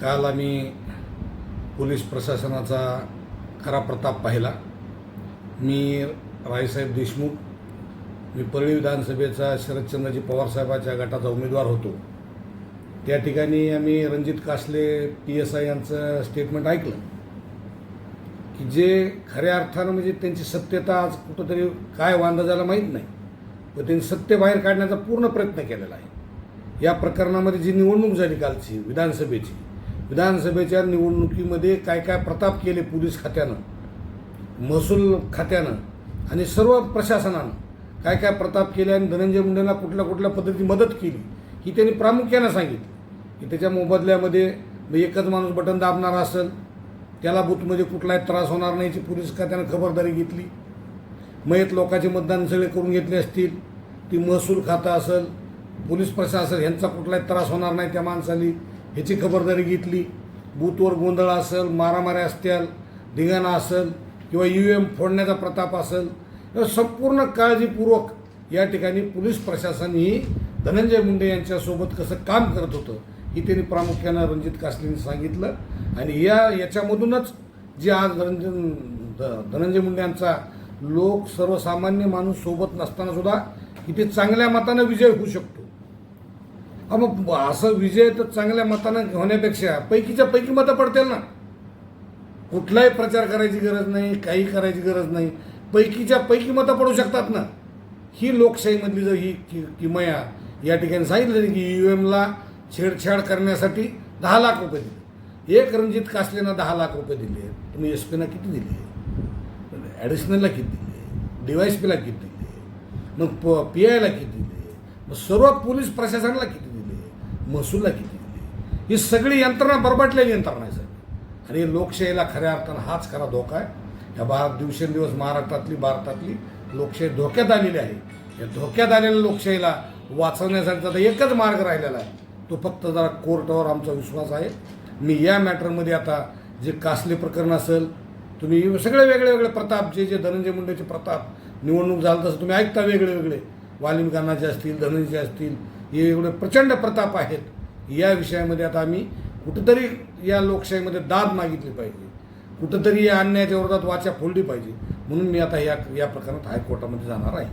काल आम्ही पोलीस प्रशासनाचा खरा प्रताप पाहिला. मी रायसाहेब देशमुख मी परळी विधानसभेचा शरदचंद्रजी पवारसाहेबाच्या गटाचा उमेदवार होतो. त्या ठिकाणी आम्ही Ranjit Kasle P S I यांचं स्टेटमेंट ऐकलं. की जे खऱ्या अर्थानं म्हणजे त्यांची सत्यता आज कुठंतरी काय वांदा झाला माहीत नाही. पण त्यांनी सत्य बाहेर काढण्याचा पूर्ण प्रयत्न केलेला आहे. या प्रकरणामध्ये जी निवडणूक झाली कालची विधानसभेची विधानसभेच्या निवडणुकीमध्ये काय काय प्रताप केले पोलीस खात्यानं महसूल खात्यानं आणि सर्व प्रशासनानं काय काय प्रताप केले आणि धनंजय मुंडेंना कुठल्या कुठल्या पद्धतीने मदत केली ही त्यांनी प्रामुख्यानं सांगितली. की त्याच्या मोबदल्यामध्ये एकच माणूस बटन दाबणारा असेल त्याला बूथमध्ये कुठलाही त्रास होणार नाही याची पोलीस खात्यानं खबरदारी घेतली. मयत लोकांचे मतदान सगळे करून घेतले असतील ती महसूल खातं असेल पोलीस प्रशासन यांचा कुठलाही त्रास होणार नाही त्या माणसाली. ह्याची खबरदारी घेतली. बूथवर गोंधळ असेल मारामाऱ्या असतील धिंगाणा असेल किंवा यू एम फोडण्याचा प्रताप असेल संपूर्ण काळजीपूर्वक या ठिकाणी पोलीस प्रशासन ही धनंजय मुंडे यांच्यासोबत कसं काम करत होतं ही त्यांनी प्रामुख्यानं रणजित कासलेंनी सांगितलं. आणि या याच्यामधूनच जे आज धनंजय धनंजय मुंडे यांचा लोक सर्वसामान्य माणूस सोबत नसताना सुद्धा किती चांगल्या मतानं विजय होऊ शकतो. मग असं विजय तर चांगल्या मतानं होण्यापेक्षा पैकीच्या पैकी मतं पडतील ना. कुठलाही प्रचार करायची गरज नाही काही करायची गरज नाही. पैकीच्या पैकी मतं पडू शकतात ना. ही लोकशाहीमधली जर ही कि किमया या ठिकाणी सांगितलं की यू एमला छेडछाड करण्यासाठी दहा लाख रुपये दिले. एक रणजित कासलेनं दहा लाख रुपये दिले. तुम्ही एस पीना किती दिले? ॲडिशनलला किती दिले? डी वाय एस पीला किती दिले? मग प पी आयला किती दिले? मग सर्व पोलीस प्रशासनाला किती दिले? महसूलला किती दिले? ही सगळी यंत्रणा बरबटलेली यंत्रणा आहे सर आणि लोकशाहीला खऱ्या अर्थानं हाच खरा धोका आहे. ह्या भारत दिवसेंदिवस महाराष्ट्रातली भारतातली लोकशाही धोक्यात आलेली आहे. या धोक्यात आलेल्या लोकशाहीला वाचवण्यासाठी आता एकच मार्ग राहिलेला आहे. तो फक्त जरा कोर्टावर आमचा विश्वास आहे. मी या मॅटरमध्ये आता जे कासले प्रकरण असेल तुम्ही सगळे वेगळे वेगळे प्रताप जे जे धनंजय मुंडेचे प्रताप निवडणूक झालं तसं तुम्ही ऐकता वेगळे वेगळे. वाल्मिकांनाचे असतील धनंजय असतील हे एवढे प्रचंड प्रताप आहेत. या विषयामध्ये आता आम्ही कुठंतरी या लोकशाहीमध्ये दाद मागितली पाहिजे. कुठंतरी या अन्यायाच्या विरोधात वाचा फोडली पाहिजे. म्हणून मी आता या या प्रकरणात हायकोर्टामध्ये जाणार आहे.